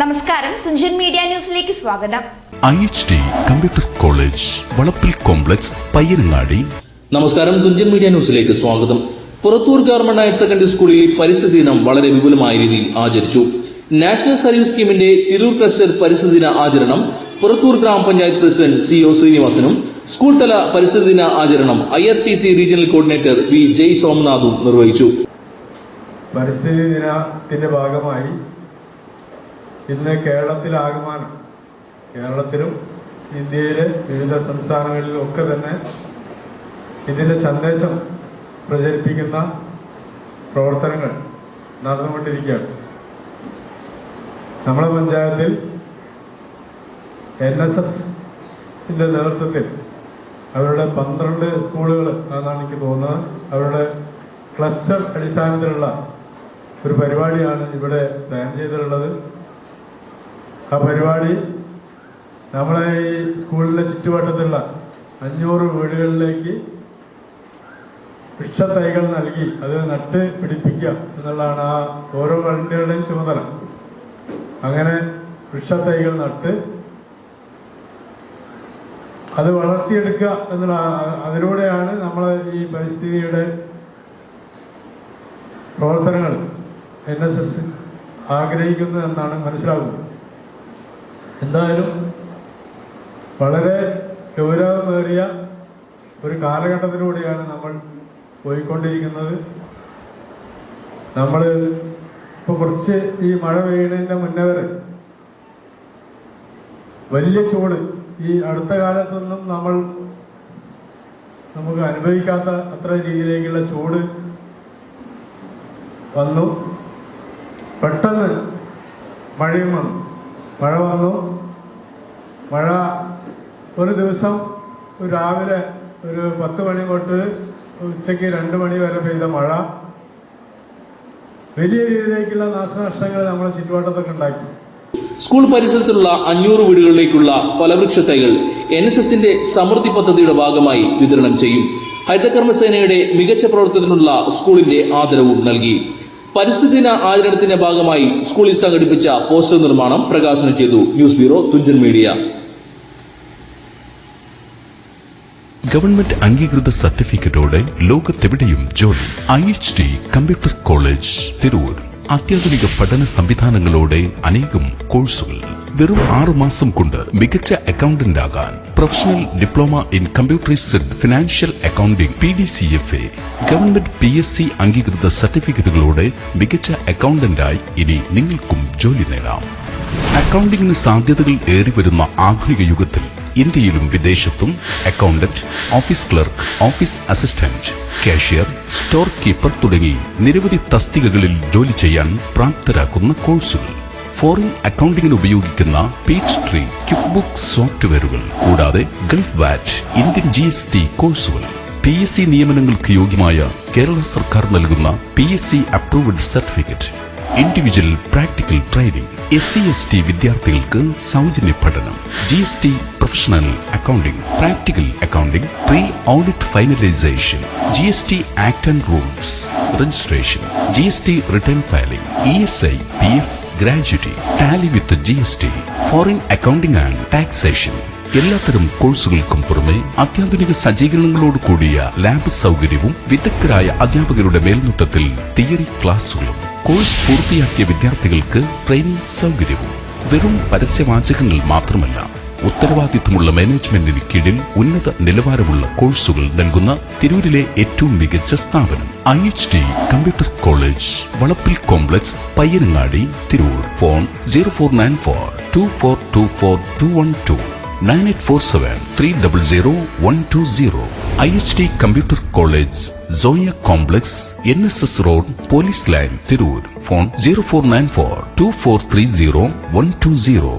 നമസ്കാരം. തുഞ്ചൻ മീഡിയ ന്യൂസിലേക്ക് സ്വാഗതം. I H D computer college വളപ്പിൽ കോംപ്ലക്സ് പയ്യനങ്ങാടി. നമസ്കാരം. തുഞ്ചൻ മീഡിയ ന്യൂസിലേക്ക് സ്വാഗതം. പുറത്തൂർ ഗവൺമെന്റ് ഹയർ സെക്കൻഡറി സ്കൂളിൽ പരിസ്ഥിതി ദിനം വളരെ വിപുലമായ രീതിയിൽ ആചരിച്ചു. നാഷണൽ സർവീസ് സ്കീമിന്റെ തിരൂർ ക്ലസ്റ്റർ പരിസ്ഥിതി ദിന ആചരണം Purathur gramapanchayat president C O ശ്രീനിവാസനും school തല പരിസ്ഥിതി ദിന ആചരണം I R T C regional coordinator V Jay സോമനാഥും നിർവഹിച്ചു. പരിസ്ഥിതി ദിനത്തിന്റെ ഭാഗമായി ഇന്ന് കേരളത്തിലാകമാനം കേരളത്തിലും ഇന്ത്യയിലെ വിവിധ സംസ്ഥാനങ്ങളിലും ഒക്കെ തന്നെ ഇതിന്റെ സന്ദേശം പ്രചരിപ്പിക്കുന്ന പ്രവർത്തനങ്ങൾ നടന്നുകൊണ്ടിരിക്കുകയാണ്. നമ്മുടെ പഞ്ചായത്തിൽ എൻ എസ് എസിന്റെ നേതൃത്വത്തിൽ അവരുടെ പന്ത്രണ്ട് സ്കൂളുകൾ എന്നാണ് എനിക്ക് തോന്നുന്നത്. അവരുടെ ക്ലസ്റ്റർ അടിസ്ഥാനത്തിലുള്ള ഒരു പരിപാടിയാണ് ഇവിടെ പ്ലാൻ ചെയ്തിട്ടുള്ളത്. ആ പരിപാടി നമ്മളെ ഈ സ്കൂളിലെ ചുറ്റുവട്ടത്തുള്ള അഞ്ഞൂറ് വീടുകളിലേക്ക് വൃക്ഷത്തൈകൾ നൽകി അത് നട്ട് പിടിപ്പിക്കുക എന്നുള്ളതാണ് ആ ഓരോ വളണ്ടിയറുടെയും ചുമതല. അങ്ങനെ വൃക്ഷത്തൈകൾ നട്ട് അത് വളർത്തിയെടുക്കുക എന്നുള്ള അതിലൂടെയാണ് നമ്മൾ ഈ പരിസ്ഥിതിയുടെ പ്രവർത്തനങ്ങൾ എൻ എസ് എസ് ആഗ്രഹിക്കുന്നത് എന്നാണ് മനസ്സിലാകുന്നത്. എന്തായാലും വളരെ ഗൗരവമേറിയ ഒരു കാലഘട്ടത്തിലൂടെയാണ് നമ്മൾ പോയിക്കൊണ്ടിരിക്കുന്നത്. നമ്മൾ ഇപ്പോൾ കുറച്ച് ഈ മഴ പെയ്യുന്നതിന്റെ മുന്നേ വലിയ ചൂട് ഈ അടുത്ത കാലത്തൊന്നും നമ്മൾ നമുക്ക് അനുഭവിക്കാത്ത അത്ര രീതിയിലേക്കുള്ള ചൂട് വന്നു. പെട്ടെന്ന് മഴയും വന്നു. മഴ വന്നു. മഴ ഒരു ദിവസം രാവിലെ ഒരു പത്ത് മണി തൊട്ട് ഉച്ചയ്ക്ക് രണ്ട് മണി വരെ പെയ്ത മഴ. വലിയ രീതിയിലേക്കുള്ള നാശനഷ്ടങ്ങൾ നമ്മളെ ചുറ്റുവട്ടത്തൊക്കെ ഉണ്ടാക്കി. സ്കൂൾ പരിസരത്തുള്ള അഞ്ഞൂറ് വീടുകളിലേക്കുള്ള ഫലവൃക്ഷ തൈകൾ എൻ എസ് എസിന്റെ സമൃദ്ധി പദ്ധതിയുടെ ഭാഗമായി വിതരണം ചെയ്യും. ഹരിതകർമ്മസേനയുടെ മികച്ച പ്രവർത്തനത്തിനുള്ള സ്കൂളിന്റെ ആദരവും നൽകി. പരിസ്ഥിതി ആചരണത്തിന്റെ ഭാഗമായി സ്കൂളിൽ സംഘടിപ്പിച്ച പോസ്റ്റർ നിർമ്മാണം പ്രകാശനം ചെയ്തു news bureau Thunchan media. Government അംഗീകൃത സർട്ടിഫിക്കറ്റോടെ ലോകത്തെവിടെയും ജോലി. I H D computer college Tirur. അത്യാധുനിക പഠന സംവിധാനങ്ങളോടെ അനേകം കോഴ്സുകൾ. വെറും ആറു മാസം കൊണ്ട് മികച്ച അക്കൗണ്ടന്റ് ആകാൻ professional diploma in computerised financial accounting P D C F A government P S C അംഗീകൃത സർട്ടിഫിക്കറ്റുകളോടെ മികച്ച അക്കൗണ്ടന്റായി ഇനി നിങ്ങൾക്കും ജോലി നേടാം. അക്കൗണ്ടിംഗിന് സാധ്യതകൾ ഏറി വരുന്ന ആധുനിക യുഗത്തിൽ ഇന്ത്യയിലും വിദേശത്തും accountant office clerk office assistant cashier store keeper തുടങ്ങി നിരവധി തസ്തികകളിൽ ജോലി ചെയ്യാൻ പ്രാപ്തരാക്കുന്ന കോഴ്സുകൾ. ഫോറിൻ അക്കൗണ്ടിംഗിന് ഉപയോഗിക്കുന്ന പേജ് ട്രീ ക്യുക്ക് ബുക്ക് സോഫ്റ്റ്വെയറുകൾ കൂടാതെ gulf VAT Indian G S T കോഴ്സുകൾ. പി എസ് സി നിയമനങ്ങൾക്ക് യോഗ്യമായ കേരള സർക്കാർ നൽകുന്ന P S C approved certificate. Individual practical training S C S T വിദ്യാർത്ഥികൾക്ക് സൗജന്യ പഠനം. G S T professional accounting practical accounting pre audit finalisation. G S T act and rules. Registration. G S T return filing. E S I P F gratuity tally with G S T foreign accounting and taxation എല്ലാത്തരം കോഴ്സുകൾക്കും പുറമെ അത്യാധുനിക സജ്ജീകരണങ്ങളോട് കൂടിയ lab സൗകര്യവും വിദഗ്ധരായ അധ്യാപകരുടെ മേൽനോട്ടത്തിൽ theory ക്ലാസുകളും കോഴ്സ് പൂർത്തിയാക്കിയ വിദ്യാർത്ഥികൾക്ക് ട്രെയിനിംഗ് സൗകര്യവും. വെറും പരസ്യവാചകങ്ങൾ മാത്രമല്ല ഉത്തരവാദിത്തമുള്ള മാനേജ്മെന്റിന് കീഴിൽ ഉന്നത നിലവാരമുള്ള കോഴ്സുകൾ നൽകുന്ന തിരൂരിലെ ഏറ്റവും മികച്ച സ്ഥാപനം. I H D computer college വളപ്പിൽ complex Payyanangadi Tirur. Phone zero four nine four two four two four two one two nine eight four seven three double zero one two zero I H D computer college Soya complex N S S road police line Tirur. Phone zero four nine four two four three zero one two zero